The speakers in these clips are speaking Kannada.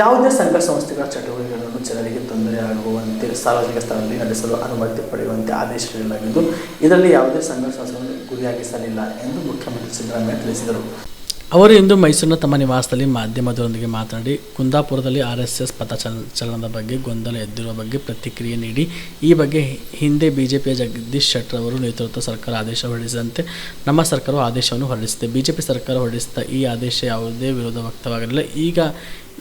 ಯಾವುದೇ ಸಂಘ ಸಂಸ್ಥೆಗಳ ಚಟುವಟಿಕೆಗಳನ್ನು ಜನರಿಗೆ ತೊಂದರೆಯಾಗುವಂತೆ ಸಾರ್ವಜನಿಕ ಸ್ಥಳದಲ್ಲಿ ನಡೆಸಲು ಅನುಮತಿ ಪಡೆಯುವಂತೆ ಆದೇಶ ನೀಡಲಾಗಿದ್ದು, ಇದರಲ್ಲಿ ಯಾವುದೇ ಸಂಘ ಸಂಸ್ಥೆಗಳನ್ನು ಗುರಿಯಾಗಿಸಲಿಲ್ಲ ಎಂದು ಮುಖ್ಯಮಂತ್ರಿ ಸಿದ್ದರಾಮಯ್ಯ ತಿಳಿಸಿದರು. ಅವರು ಇಂದು ಮೈಸೂರಿನ ತಮ್ಮ ನಿವಾಸದಲ್ಲಿ ಮಾಧ್ಯಮದವರೊಂದಿಗೆ ಮಾತನಾಡಿ, ಕುಂದಾಪುರದಲ್ಲಿ ಆರ್ ಎಸ್ ಎಸ್ ಪಥಚಲನದ ಬಗ್ಗೆ ಗೊಂದಲ ಎದ್ದಿರುವ ಬಗ್ಗೆ ಪ್ರತಿಕ್ರಿಯೆ ನೀಡಿ, ಈ ಬಗ್ಗೆ ಹಿಂದೆ ಬಿಜೆಪಿಯ ಜಗದೀಶ್ ಶೆಟ್ಟರ್ ಅವರು ನೇತೃತ್ವ ಸರ್ಕಾರ ಆದೇಶ ಹೊರಡಿಸಿದಂತೆ ನಮ್ಮ ಸರ್ಕಾರವು ಆದೇಶವನ್ನು ಹೊರಡಿಸಿದೆ. ಬಿಜೆಪಿ ಸರ್ಕಾರ ಹೊರಡಿಸಿದ ಈ ಆದೇಶ ಯಾವುದೇ ವಿರೋಧ ವ್ಯಕ್ತವಾಗಿರಲಿಲ್ಲ ಈಗ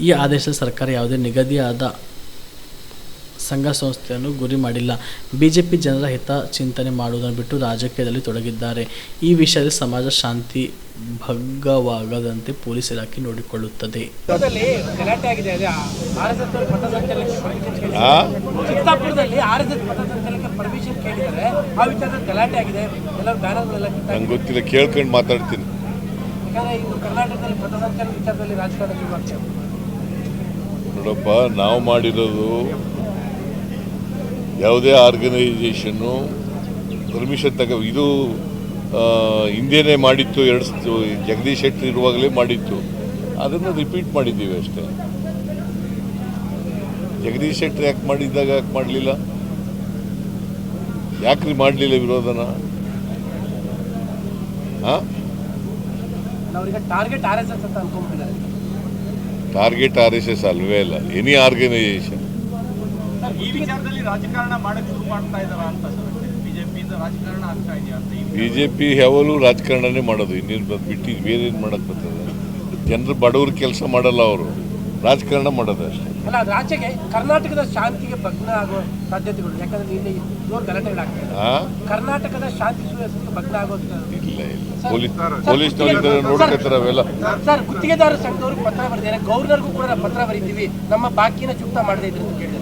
ಈ ಆದೇಶ ಸರ್ಕಾರ ಯಾವುದೇ ನಿಗದಿಯಾದ ಸಂಘ ಸಂಸ್ಥೆಯನ್ನು ಗುರಿ ಮಾಡಿಲ್ಲ. ಬಿಜೆಪಿ ಜನರ ಹಿತ ಚಿಂತನೆ ಮಾಡುವುದನ್ನು ಬಿಟ್ಟು ರಾಜಕೀಯದಲ್ಲಿ ತೊಡಗಿದ್ದಾರೆ. ಈ ವಿಷಯದಲ್ಲಿ ಸಮಾಜ ಶಾಂತಿ ಭಗ್ಗವಾಗದಂತೆ ಪೊಲೀಸ್ ಇಲಾಖೆ ನೋಡಿಕೊಳ್ಳುತ್ತದೆ. ನಂಗೆ ಗೊತ್ತಿಲ್ಲ. ಕೇಳ್ಕೊಂಡು ಮಾತಾಡ್ತೀನಿ. ನೋಡಪ್ಪ ನಾವು ಮಾಡಿರೋದು ಯಾವುದೇ ಆರ್ಗನೈಸೇಷನ್ನು ಪರ್ಮಿಷನ್ ತಗ ಇದು ಹಿಂದೇನೆ ಮಾಡಿತ್ತು ಎರಡು ಜಗದೀಶ್ ಶೆಟ್ಟರ್ ಇರುವಾಗಲೇ ಮಾಡಿತ್ತು. ಅದನ್ನು ರಿಪೀಟ್ ಮಾಡಿದ್ದೀವಿ ಅಷ್ಟೇ. ಜಗದೀಶ್ ಶೆಟ್ಟರ್ ಯಾಕೆ ಮಾಡಿದ್ದಾಗ ಯಾಕೆ ಮಾಡಲಿಲ್ಲ? ಯಾಕ್ರಿ ಮಾಡಲಿಲ್ಲ ವಿರೋಧನ? ಟಾರ್ಗೆಟ್ ಆರ್ ಎಸ್ ಎಸ್ ಅಂತ ಅನ್ಕೊಂಡ್ಬಿಟ್ಟಿದ್ದಾರೆ. ಟಾರ್ಗೆಟ್ ಆರ್ ಎಸ್ ಎಸ್ ಅಲ್ವೇ ಅಲ್ಲ ಎನಿ ಆರ್ಗನೈಸೇಷನ್ ಈ ವಿಚಾರದಲ್ಲಿ ರಾಜಕಾರಣ ಮಾಡಕ್ಕೆ ಶುರು ಮಾಡ್ತಾ ಇದಾರ ಅಂತ ಸರ್? ಬಿಜೆಪಿಯಿಂದ ರಾಜಕಾರಣ ಆಗ್ತಾ ಇದೆಯಾ ಅಂತ ಈ ಬಿ ಜೆ ಪಿ ಯಾವಾಗಲೂ ರಾಜಕಾರಣನೇ ಮಾಡೋದು. ಇನ್ನೇನು ಬಂದು ಬಿಟ್ಟು ಬೇರೆ ಏನು ಮಾಡೋಕ್ಕೆ ಬರ್ತದೆ? ಜನರು ಬಡವ್ರ ಕೆಲಸ ಮಾಡಲ್ಲ ಅವರು. ರಾಜಕಾರಣ ಮಾಡೋದು ಅಷ್ಟೇ. ಅಲ್ಲ ರಾಜ್ಯಕ್ಕೆ ಆಚೆಗೆ ಕರ್ನಾಟಕದ ಶಾಂತಿಗೆ ಭಗ್ನ ಆಗುವ ಸಾಧ್ಯತೆಗಳು. ಯಾಕಂದ್ರೆ ಇಲ್ಲಿ ಜೋರು ಗಲಾಟೆಗಳಾಗ್ತದೆ ಕರ್ನಾಟಕದ ಶಾಂತಿ ಸುವ್ಯವಸ್ಥೆಗೆ ಭಗ್ನ ಆಗೋ ಇಲ್ಲ ಇಲ್ಲ. ಪೊಲೀಸ್ ಪೊಲೀಸ್ನವ್ರು ನೋಡ್ಕೊತಾರೆ ಅವೆಲ್ಲ ಸರ್ ಗುತ್ತಿಗೆದಾರರ ಸಂಘದವ್ರಿಗೆ ಪತ್ರ ಬರೆದಿದ್ದಾರೆ. ಗೌರ್ನರ್ಗೂ ಕೂಡ ಪತ್ರ ಬರೀತೀವಿ. ನಮ್ಮ ಬಾಕಿನ ಚುಕ್ತ ಮಾಡದೇ ಇದ್ರು ಕೇಳಿದ್ರು